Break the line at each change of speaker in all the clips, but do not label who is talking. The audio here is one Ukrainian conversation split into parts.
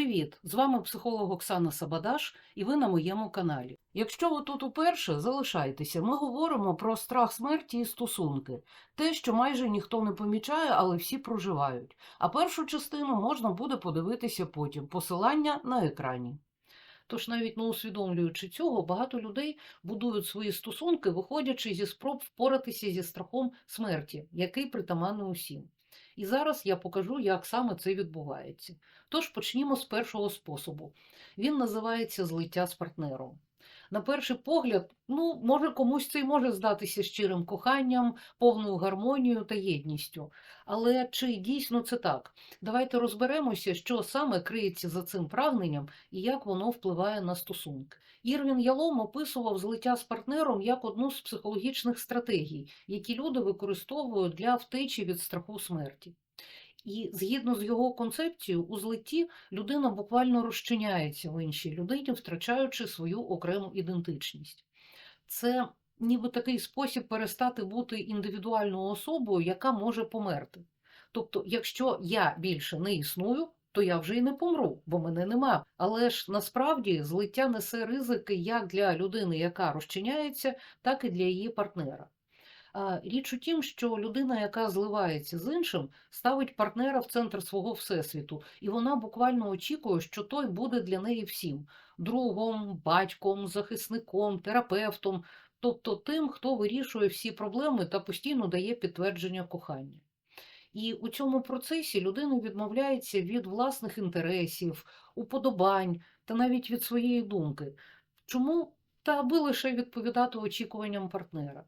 Привіт! З вами психолог Оксана Сабадаш, і ви на моєму каналі. Якщо ви тут уперше, залишайтеся. Ми говоримо про страх смерті і стосунки, те, що майже ніхто не помічає, але всі проживають. А першу частину можна буде подивитися потім. Посилання на екрані. Тож, навіть не усвідомлюючи цього, багато людей будують свої стосунки, виходячи зі спроб впоратися зі страхом смерті, який притаманний усім. І зараз я покажу, як саме це відбувається. Тож почнімо з першого способу. Він називається злиття з партнером. На перший погляд, ну, може, комусь це й може здатися щирим коханням, повною гармонією та єдністю. Але чи дійсно це так? Давайте розберемося, що саме криється за цим прагненням і як воно впливає на стосунки. Ірвін Ялом описував злиття з партнером як одну з психологічних стратегій, які люди використовують для втечі від страху смерті. І згідно з його концепцією, у злитті людина буквально розчиняється в іншій людині, втрачаючи свою окрему ідентичність. Це ніби такий спосіб перестати бути індивідуальною особою, яка може померти. Тобто, якщо я більше не існую, то я вже й не помру, бо мене нема. Але ж насправді злиття несе ризики як для людини, яка розчиняється, так і для її партнера. Річ у тім, що людина, яка зливається з іншим, ставить партнера в центр свого всесвіту, і вона буквально очікує, що той буде для неї всім другом, батьком, захисником, терапевтом, тобто тим, хто вирішує всі проблеми та постійно дає підтвердження кохання. І у цьому процесі людина відмовляється від власних інтересів, уподобань та навіть від своєї думки. Чому? Та аби лише відповідати очікуванням партнера.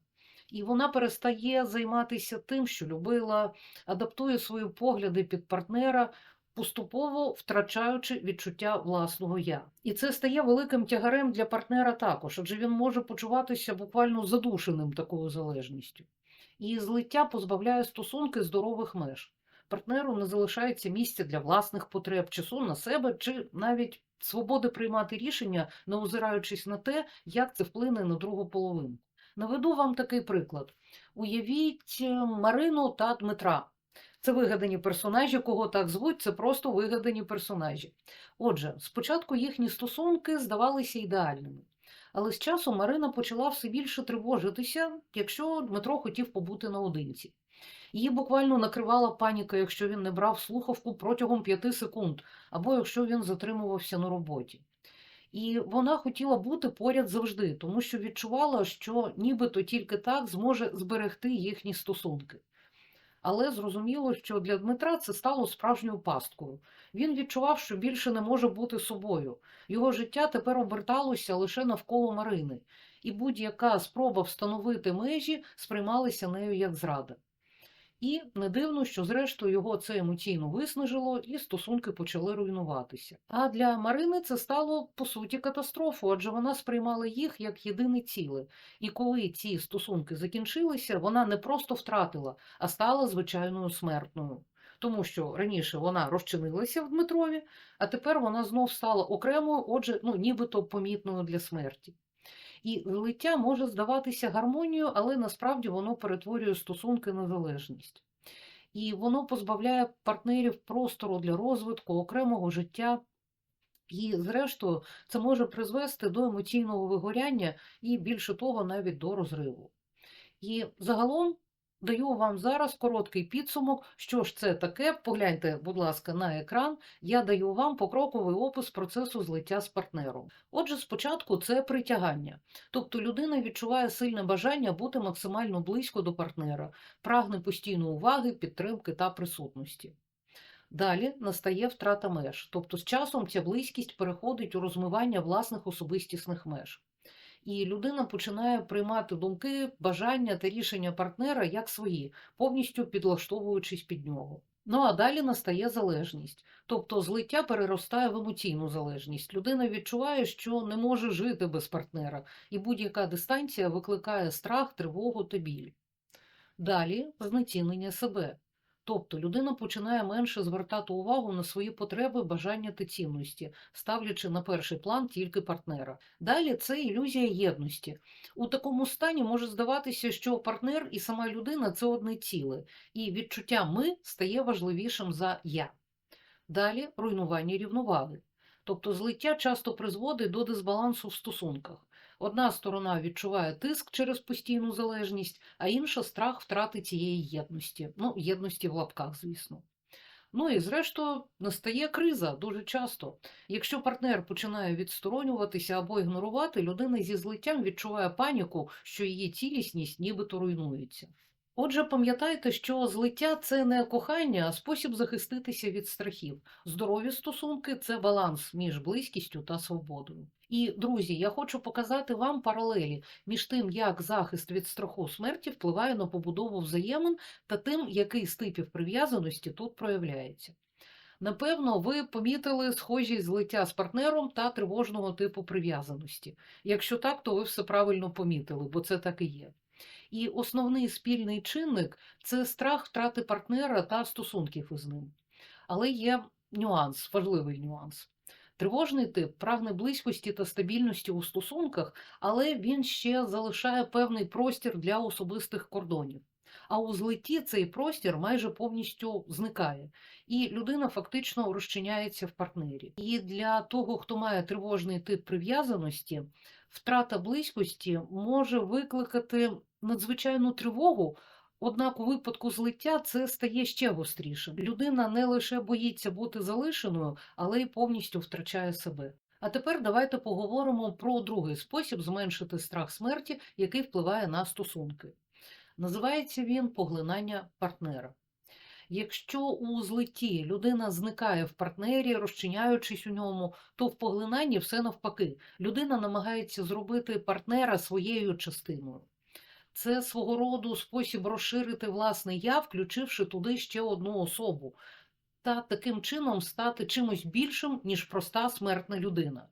І вона перестає займатися тим, що любила, адаптує свої погляди під партнера, поступово втрачаючи відчуття власного я. І це стає великим тягарем для партнера також, адже він може почуватися буквально задушеним такою залежністю. І злиття позбавляє стосунки здорових меж. Партнеру не залишається місця для власних потреб, часу на себе чи навіть свободи приймати рішення, не озираючись на те, як це вплине на другу половину. Наведу вам такий приклад. Уявіть е, Марину та Дмитра. Це вигадані персонажі, кого так звуть, це просто вигадані персонажі. Отже, спочатку їхні стосунки здавалися ідеальними. Але з часом Марина почала все більше тривожитися, якщо Дмитро хотів побути наодинці. Її буквально накривала паніка, якщо він не брав слухавку протягом п'яти секунд, або якщо він затримувався на роботі. І вона хотіла бути поряд завжди, тому що відчувала, що нібито тільки так зможе зберегти їхні стосунки. Але зрозуміло, що для Дмитра це стало справжньою пасткою. Він відчував, що більше не може бути собою. Його життя тепер оберталося лише навколо Марини, і будь-яка спроба встановити межі сприймалася нею як зрада. І не дивно, що зрештою його це емоційно виснажило, і стосунки почали руйнуватися. А для Марини це стало по суті катастрофою, адже вона сприймала їх як єдине ціле. І коли ці стосунки закінчилися, вона не просто втратила, а стала звичайною смертною. Тому що раніше вона розчинилася в Дмитрові, а тепер вона знов стала окремою, отже, ну нібито помітною для смерті. І лиття може здаватися гармонією, але насправді воно перетворює стосунки на залежність. І воно позбавляє партнерів простору для розвитку, окремого життя. І, зрештою, це може призвести до емоційного вигоряння і, більше того, навіть до розриву. І загалом даю вам зараз короткий підсумок, що ж це таке. Погляньте, будь ласка, на екран. Я даю вам покроковий опис процесу злиття з партнером. Отже, спочатку це притягання. Тобто людина відчуває сильне бажання бути максимально близько до партнера, прагне постійної уваги, підтримки та присутності. Далі настає втрата меж, тобто з часом ця близькість переходить у розмивання власних особистісних меж. І людина починає приймати думки, бажання та рішення партнера як свої, повністю підлаштовуючись під нього. Ну а далі настає залежність, тобто злиття переростає в емоційну залежність. Людина відчуває, що не може жити без партнера, і будь-яка дистанція викликає страх, тривогу та біль. Далі знецінення себе. Тобто людина починає менше звертати увагу на свої потреби, бажання та цінності, ставлячи на перший план тільки партнера. Далі це ілюзія єдності. У такому стані може здаватися, що партнер і сама людина це одне ціле, і відчуття ми стає важливішим за я. Далі руйнування рівноваги. Тобто злиття часто призводить до дисбалансу в стосунках. Одна сторона відчуває тиск через постійну залежність, а інша страх втрати цієї єдності. Ну, єдності в лапках, звісно. Ну і зрештою настає криза дуже часто. Якщо партнер починає відсторонюватися або ігнорувати, людина зі злиттям відчуває паніку, що її цілісність нібито руйнується. Отже, пам'ятайте, що злиття це не кохання, а спосіб захиститися від страхів. Здорові стосунки це баланс між близькістю та свободою. І, друзі, я хочу показати вам паралелі між тим, як захист від страху смерті впливає на побудову взаємин та тим, який з типів прив'язаності тут проявляється. Напевно, ви помітили схожість злиття з партнером та тривожного типу прив'язаності. Якщо так, то ви все правильно помітили, бо це так і є. І основний спільний чинник це страх втрати партнера та стосунків із ним. Але є нюанс, важливий нюанс. Тривожний тип прагне близькості та стабільності у стосунках, але він ще залишає певний простір для особистих кордонів. А у злитті цей простір майже повністю зникає, і людина фактично розчиняється в партнері. І для того, хто має тривожний тип прив'язаності, втрата близькості може викликати надзвичайну тривогу. Однак у випадку злиття це стає ще гостріше. Людина не лише боїться бути залишеною, але й повністю втрачає себе. А тепер давайте поговоримо про другий спосіб зменшити страх смерті, який впливає на стосунки. Називається він поглинання партнера. Якщо у злитті людина зникає в партнері, розчиняючись у ньому, то в поглинанні все навпаки. Людина намагається зробити партнера своєю частиною. Це свого роду спосіб розширити власне я, включивши туди ще одну особу, та таким чином стати чимось більшим, ніж проста смертна людина.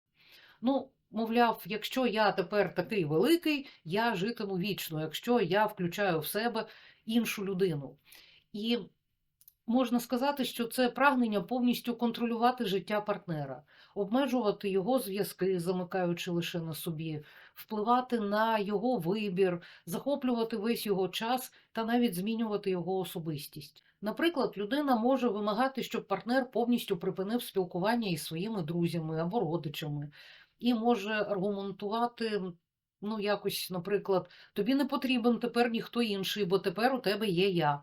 Ну, мовляв, якщо я тепер такий великий, я житиму вічно, якщо я включаю в себе іншу людину. І можна сказати, що це прагнення повністю контролювати життя партнера, обмежувати його зв'язки, замикаючи лише на собі, впливати на його вибір, захоплювати весь його час та навіть змінювати його особистість. Наприклад, людина може вимагати, щоб партнер повністю припинив спілкування із своїми друзями або родичами, і може аргументувати. Ну, якось, наприклад, тобі не потрібен тепер ніхто інший, бо тепер у тебе є я.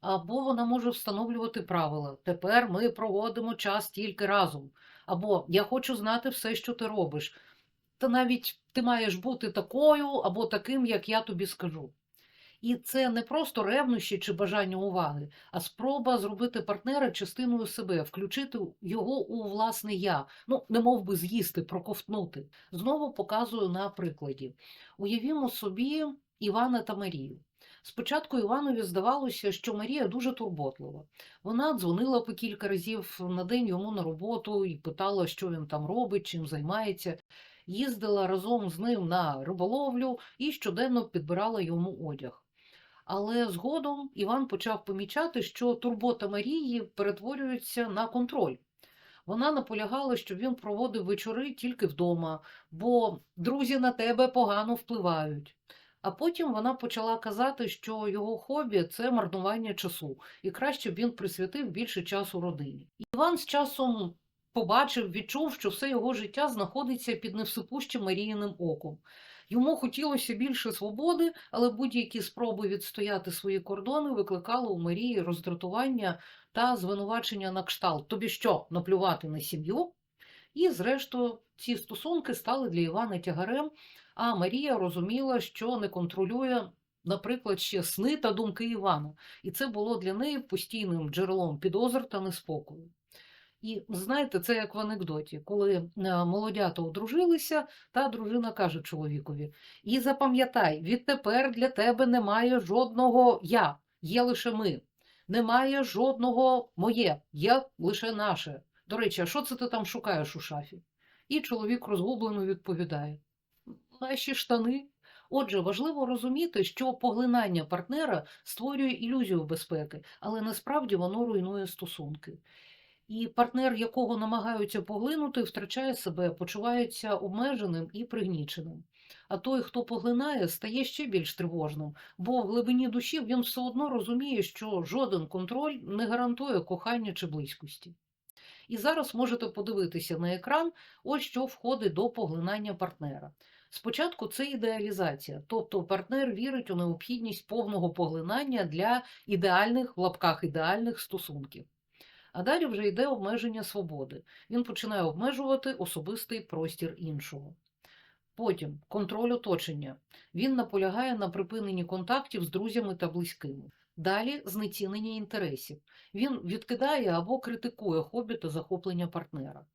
Або вона може встановлювати правила. Тепер ми проводимо час тільки разом. Або я хочу знати все, що ти робиш. Та навіть ти маєш бути такою або таким, як я тобі скажу. І це не просто ревнощі чи бажання уваги, а спроба зробити партнера частиною себе, включити його у власне я, ну, не мов би з'їсти, проковтнути. Знову показую на прикладі. Уявімо собі Івана та Марію. Спочатку Іванові здавалося, що Марія дуже турботлива. Вона дзвонила по кілька разів на день йому на роботу і питала, що він там робить, чим займається. Їздила разом з ним на риболовлю і щоденно підбирала йому одяг. Але згодом Іван почав помічати, що турбота Марії перетворюється на контроль. Вона наполягала, щоб він проводив вечори тільки вдома, бо друзі на тебе погано впливають. А потім вона почала казати, що його хобі це марнування часу, і краще б він присвятив більше часу родині. Іван з часом побачив, відчув, що все його життя знаходиться під невсипущим Маріїним оком. Йому хотілося більше свободи, але будь-які спроби відстояти свої кордони викликали у Марії роздратування та звинувачення на кшталт. Тобі що, наплювати на сім'ю? І, зрештою, ці стосунки стали для Івана тягарем, а Марія розуміла, що не контролює, наприклад, ще сни та думки Івана, і це було для неї постійним джерелом підозр та неспокою. І знаєте, це як в анекдоті, коли е, молодята одружилися, та дружина каже чоловікові: І запам'ятай, відтепер для тебе немає жодного я, є лише ми. Немає жодного моє, є лише наше. До речі, а що це ти там шукаєш у шафі? І чоловік розгублено відповідає: Наші штани. Отже, важливо розуміти, що поглинання партнера створює ілюзію безпеки, але насправді воно руйнує стосунки. І партнер, якого намагаються поглинути, втрачає себе, почувається обмеженим і пригніченим. А той, хто поглинає, стає ще більш тривожним, бо в глибині душі він все одно розуміє, що жоден контроль не гарантує кохання чи близькості. І зараз можете подивитися на екран, ось що входить до поглинання партнера. Спочатку це ідеалізація, тобто партнер вірить у необхідність повного поглинання для ідеальних в лапках ідеальних стосунків. А далі вже йде обмеження свободи. Він починає обмежувати особистий простір іншого. Потім контроль оточення. Він наполягає на припиненні контактів з друзями та близькими. Далі знецінення інтересів. Він відкидає або критикує хобі та захоплення партнера.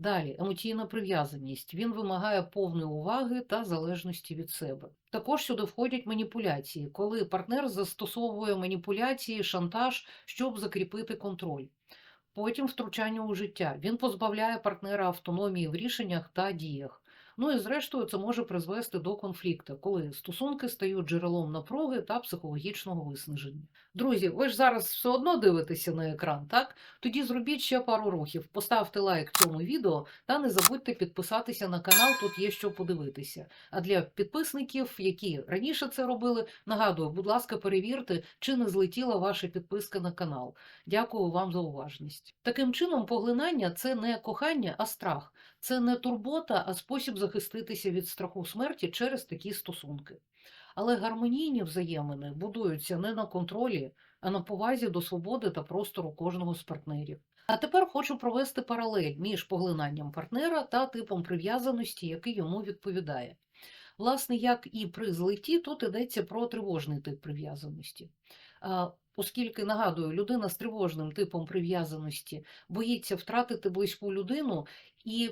Далі емоційна прив'язаність. Він вимагає повної уваги та залежності від себе. Також сюди входять маніпуляції, коли партнер застосовує маніпуляції, шантаж, щоб закріпити контроль. Потім втручання у життя. Він позбавляє партнера автономії в рішеннях та діях. Ну і зрештою це може призвести до конфлікту, коли стосунки стають джерелом напруги та психологічного виснаження. Друзі, ви ж зараз все одно дивитеся на екран, так? Тоді зробіть ще пару рухів, поставте лайк цьому відео та не забудьте підписатися на канал, тут є що подивитися. А для підписників, які раніше це робили, нагадую, будь ласка, перевірте, чи не злетіла ваша підписка на канал. Дякую вам за уважність. Таким чином, поглинання це не кохання, а страх. Це не турбота, а спосіб захиститися від страху смерті через такі стосунки. Але гармонійні взаємини будуються не на контролі, а на повазі до свободи та простору кожного з партнерів. А тепер хочу провести паралель між поглинанням партнера та типом прив'язаності, який йому відповідає. Власне, як і при злитті, тут йдеться про тривожний тип прив'язаності. Оскільки нагадую, людина з тривожним типом прив'язаності боїться втратити близьку людину, і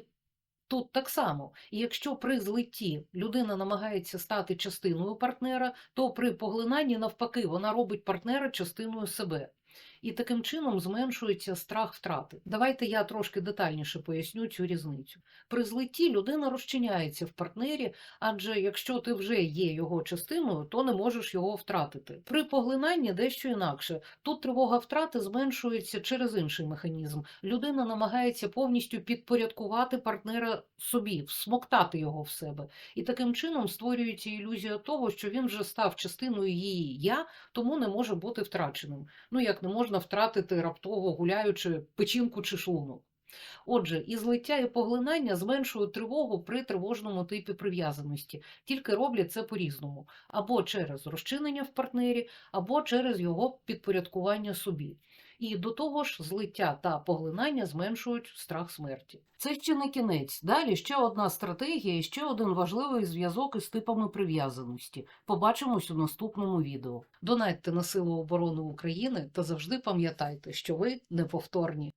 тут так само. І якщо при злитті людина намагається стати частиною партнера, то при поглинанні, навпаки, вона робить партнера частиною себе. І таким чином зменшується страх втрати. Давайте я трошки детальніше поясню цю різницю. При злитті людина розчиняється в партнері, адже якщо ти вже є його частиною, то не можеш його втратити. При поглинанні дещо інакше. Тут тривога втрати зменшується через інший механізм. Людина намагається повністю підпорядкувати партнера собі, всмоктати його в себе. І таким чином створюється ілюзія того, що він вже став частиною її я, тому не може бути втраченим. Ну як не можна втратити раптово гуляючи печінку чи шлунок. Отже, і злиття і поглинання зменшують тривогу при тривожному типі прив'язаності, тільки роблять це по-різному, або через розчинення в партнері, або через його підпорядкування собі. І до того ж, злиття та поглинання зменшують страх смерті. Це ще не кінець. Далі ще одна стратегія і ще один важливий зв'язок із типами прив'язаності. Побачимось у наступному відео. Донайте на силу оборони України та завжди пам'ятайте, що ви неповторні.